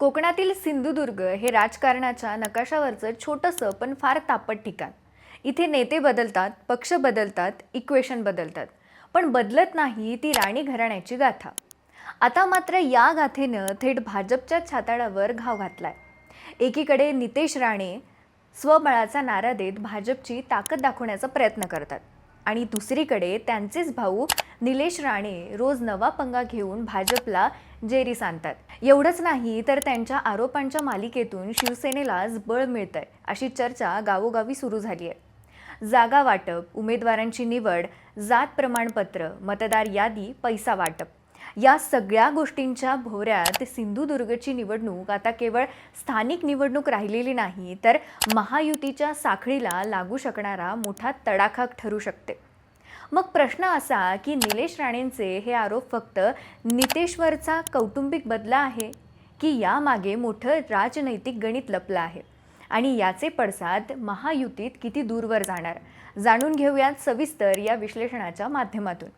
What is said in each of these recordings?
कोकणातील सिंधुदुर्ग हे राजकारणाच्या नकाशावरचं छोटंसं पण फार तापट ठिकाण. इथे नेते बदलतात पक्ष बदलतात इक्वेशन बदलतात. पण बदलत नाही ती राणी घराण्याची गाथा. आता मात्र या गाथेनं थेट भाजपच्या छाताडावर घाव घातलाय. एकीकडे नितेश राणे स्वबळाचा नारा देत भाजपची ताकद दाखवण्याचा प्रयत्न करतात आणि दुसरीकडे त्यांचेच भाऊ निलेश राणे रोज नवा पंगा घेऊन भाजपला जेरी सांगतात एवढंच नाही तर त्यांच्या आरोपांच्या मालिकेतून शिवसेनेलाच बळ मिळतंय अशी चर्चा गावोगावी सुरू झाली आहे जागा वाटप उमेदवारांची निवड जात प्रमाणपत्र मतदार यादी पैसा वाटप. या सगळ्या गोष्टींच्या भोवऱ्यात सिंधुदुर्गची निवडणूक आता केवळ स्थानिक निवडणूक राहिलेली नाही तर महायुतीच्या साखळीला लागू शकणारा मोठा तडाखा ठरू शकते. मग प्रश्न असा की निलेश राणेंचे हे आरोप फक्त नितेशवरचा कौटुंबिक बदला आहे की यामागे मोठं राजनैतिक गणित लपलं आहे? आणि याचे पडसाद महायुतीत किती दूरवर जाणार? जाणून घेऊयात सविस्तर या विश्लेषणाच्या माध्यमातून.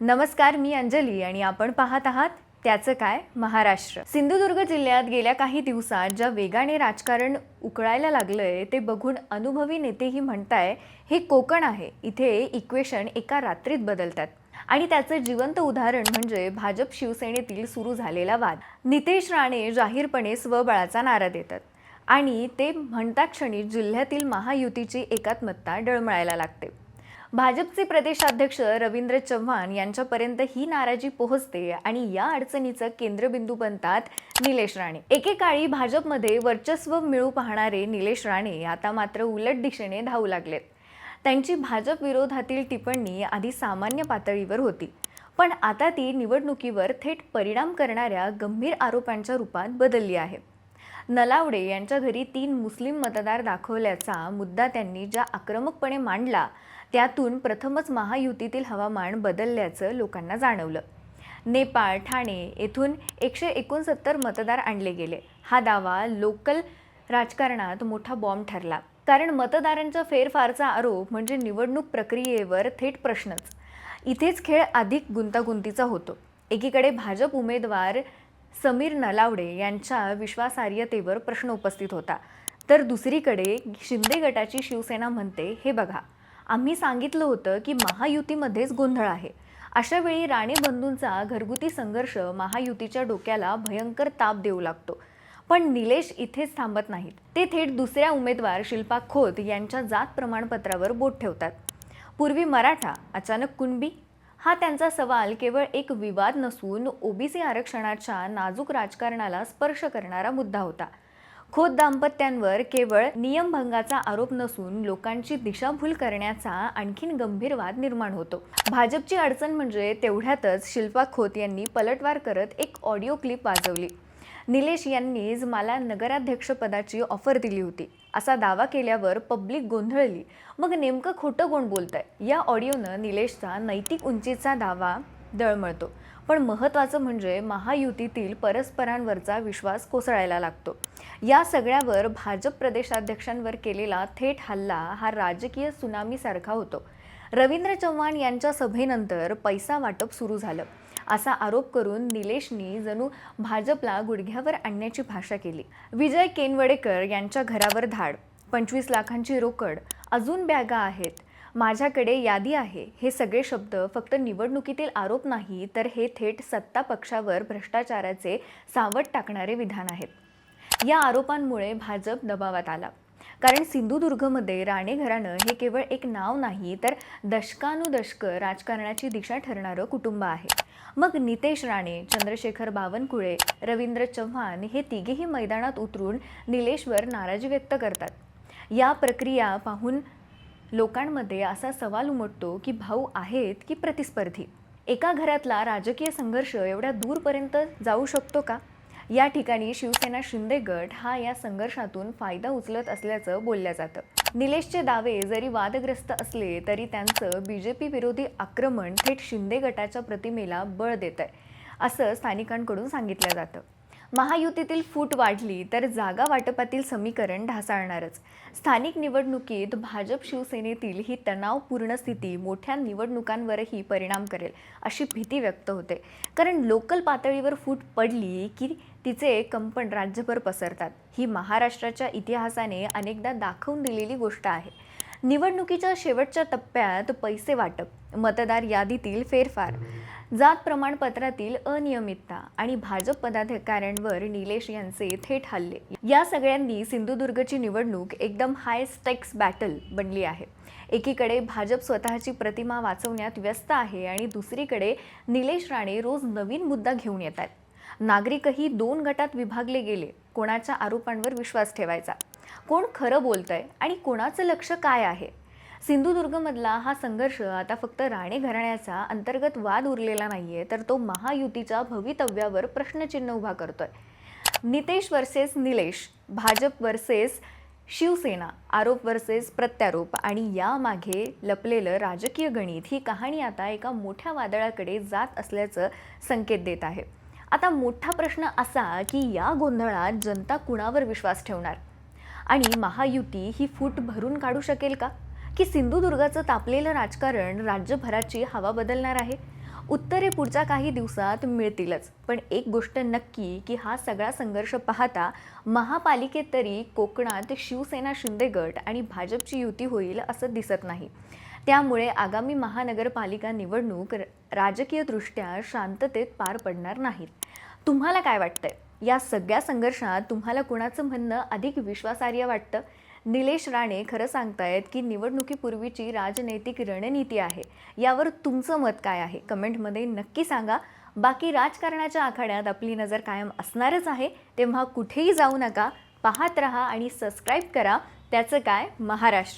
नमस्कार मी अंजली आणि आपण पाहत आहात त्याचं काय? महाराष्ट्र. सिंधुदुर्ग जिल्ह्यात गेल्या काही दिवसात ज्या वेगाने राजकारण उकळायला लागलंय ते बघून अनुभवी नेतेही म्हणताय हे कोकण आहे. इथे इक्वेशन एका रात्रीत बदलतात. आणि त्याचं जिवंत उदाहरण म्हणजे भाजप शिवसेनेतील सुरू झालेला वाद. नितेश राणे जाहीरपणे स्वबळाचा नारा देतात. आणि ते म्हणता क्षणी जिल्ह्यातील महायुतीची एकात्मता डळमळायला लागते. भाजपचे प्रदेशाध्यक्ष रवींद्र चव्हाण यांच्यापर्यंत ही नाराजी पोहोचते आणि या अडचणीचं केंद्रबिंदू बनतात निलेश राणे. एकेकाळी भाजपमध्ये वर्चस्व मिळू पाहणारे निलेश राणे आता मात्र उलट दिशेने धावू लागलेत. त्यांची भाजप विरोधातील टिप्पणी आधी सामान्य पातळीवर होती. पण आता ती निवडणुकीवर थेट परिणाम करणाऱ्या गंभीर आरोपांच्या रूपात बदलली आहे. नलावडे यांच्या घरी तीन मुस्लिम मतदार दाखवल्याचा मुद्दा त्यांनी ज्या आक्रमकपणे मांडला त्यातून प्रथमच महायुतीतील हवामान बदलल्याचं लोकांना जाणवलं. नेपाळ ठाणे येथून एकशे एकोणसत्तर मतदार आणले गेले. हा दावा लोकल राजकारणात मोठा बॉम्ब ठरला. कारण मतदारांच्या फेरफारचा आरोप म्हणजे निवडणूक प्रक्रियेवर थेट प्रश्नच. इथेच खेळ अधिक गुंतागुंतीचा होतो. एकीकडे भाजप उमेदवार समीर नलावडे यांच्या विश्वासार्हतेवर प्रश्न उपस्थित होता. तर दुसरीकडे शिंदे गटाची शिवसेना म्हणते हे बघा आम्ही सांगितलं होतं की महायुतीमध्येच गोंधळ आहे. अशा वेळी राणे बंधूंचा घरगुती संघर्ष महायुतीच्या डोक्याला भयंकर ताप देऊ लागतो. पण निलेश इथेच थांबत नाहीत. ते थेट दुसऱ्या उमेदवार शिल्पा खोत यांच्या जात प्रमाणपत्रावर बोट ठेवतात. पूर्वी मराठा अचानक कुणबी? हा त्यांचा सवाल केवळ एक विवाद नसून ओबीसी आरक्षणाच्या नाजूक राजकारणाला स्पर्श करणारा मुद्दा होता. खोत दाम्पत्यांवर केवळ नियमभंगाचा आरोप नसून लोकांची दिशाभूल करण्याचा आणखीन गंभीर वाद निर्माण होतो. भाजपची अडचण म्हणजे तेवढ्यातच शिल्पा खोत यांनी पलटवार करत एक ऑडिओ क्लिप वाजवली. निलेश यांनीच मला नगराध्यक्षपदाची ऑफर दिली होती. असा दावा केल्यावर पब्लिक गोंधळली. मग नेमकं खोटं कोण बोलतंय? या ऑडिओनं निलेशचा नैतिक उंचीचा दावा दळमळतो पण महत्त्वाचं म्हणजे महायुतीतील परस्परांवरचा विश्वास कोसळायला लागतो. या सगळ्यावर भाजप प्रदेशाध्यक्षांवर केलेला थेट हल्ला हा राजकीय सुनामीसारखा होतो. रवींद्र चव्हाण यांच्या सभेनंतर पैसा वाटप सुरू झालं. असा आरोप करून निलेशनी जणू भाजपला गुडघ्यावर आणण्याची भाषा केली. विजय केनवडेकर यांच्या घरावर धाड पंचवीस लाखांची रोकड अजून बॅगा आहेत माझ्याकडे यादी आहे. हे सगळे शब्द फक्त निवडणुकीतील आरोप नाही तर हे थेट सत्ता पक्षावर भ्रष्टाचाराचे सावट टाकणारे विधान आहेत. या आरोपांमुळे भाजप दबावात आला. कारण सिंधुदुर्गमध्ये राणे घराणं हे केवळ एक नाव नाही तर दशकानुदशक राजकारणाची दिशा ठरणारं कुटुंब आहे. मग नितेश राणे चंद्रशेखर बावनकुळे रवींद्र चव्हाण हे तिघेही मैदानात उतरून निलेशवर नाराजी व्यक्त करतात. या प्रक्रिया पाहून लोकांमध्ये असा सवाल उमटतो की भाऊ आहेत की प्रतिस्पर्धी? एका घरातला राजकीय संघर्ष एवढ्या दूरपर्यंत जाऊ शकतो का? या ठिकाणी शिवसेना शिंदे गट हा या संघर्षातून फायदा उचलत असल्याचं बोललं जातं. निलेशचे दावे जरी वादग्रस्त असले तरी त्यांचं बी जे पी विरोधी आक्रमण थेट शिंदे गटाच्या प्रतिमेला बळ देत आहे असं स्थानिकांकडून सांगितलं जातं. महायुतीतील फूट वाढली तर जागा वाटपातील समीकरण ढासाळणारच. स्थानिक निवडणुकीत भाजप शिवसेनेतील ही तणावपूर्ण स्थिती मोठ्या निवडणुकांवरही परिणाम करेल अशी भीती व्यक्त होते. कारण लोकल पातळीवर फूट पडली की तिचे कंपन राज्यभर पसरतात. ही महाराष्ट्राच्या इतिहासाने अनेकदा दाखवून दिलेली गोष्ट आहे. निवडणुकीच्या शेवटच्या टप्प्यात पैसे वाटप मतदार यादीतील फेरफार जात प्रमाणपत्रातील अनियमितता आणि भाजप पदाधिकाऱ्यांवर निलेश यांचे थेट हल्ले. या सगळ्यांनी सिंधुदुर्गची निवडणूक एकदम हाय स्टेक्स बॅटल बनली आहे. एकीकडे भाजप स्वतःची प्रतिमा वाचवण्यात व्यस्त आहे आणि दुसरीकडे निलेश राणे रोज नवीन मुद्दा घेऊन येत आहेत. नागरिकही दोन गटात विभागले गेले कोणाच्या आरोपांवर विश्वास ठेवायचा? कोण खरं बोलतंय आणि कोणाचं लक्ष काय आहे? सिंधुदुर्गमधला हा संघर्ष आता फक्त राणे घराण्याचा अंतर्गत वाद उरलेला नाहीये तर तो महायुतीच्या भवितव्यावर प्रश्नचिन्ह उभा करतोय. नितेश वर्सेस निलेश भाजप वर्सेस शिवसेना आरोप वर्सेस प्रत्यारोप आणि यामागे लपलेलं राजकीय गणित ही कहाणी आता एका मोठ्या वादळाकडे जात असल्याचं संकेत देत आहे. आता मोठा प्रश्न असा की या गोंधळात जनता कुणावर विश्वास ठेवणार? आणि महायुती ही फूट भरून काढू शकेल का? की सिंधुदुर्गाचं तापलेलं राजकारण राज्यभराची हवा बदलणार आहे? उत्तरे पुढच्या काही दिवसात मिळतीलच. पण एक गोष्ट नक्की की हा सगळा संघर्ष पाहता महापालिकेत तरी कोकणात शिवसेना शिंदे गट आणि भाजपची युती होईल असं दिसत नाही. त्यामुळे आगामी महानगरपालिका निवडणूक र- राजकीयदृष्ट्या शांततेत पार पडणार नाहीत. तुम्हाला काय वाटतंय? या सगळ्या संघर्षात तुम्हाला कुणाचं म्हणणं अधिक विश्वासार्ह वाटतं? निलेश राणे खरं सांगतायत की निवडणुकीपूर्वीची राजनैतिक रणनीती आहे. यावर तुमचं मत काय आहे? कमेंटमध्ये नक्की सांगा. बाकी राजकारणाच्या आखाड्यात आपली नजर कायम असणारच आहे. तेव्हा कुठेही जाऊ नका. पाहत रहा आणि सबस्क्राईब करा. त्याचं काय? महाराष्ट्र.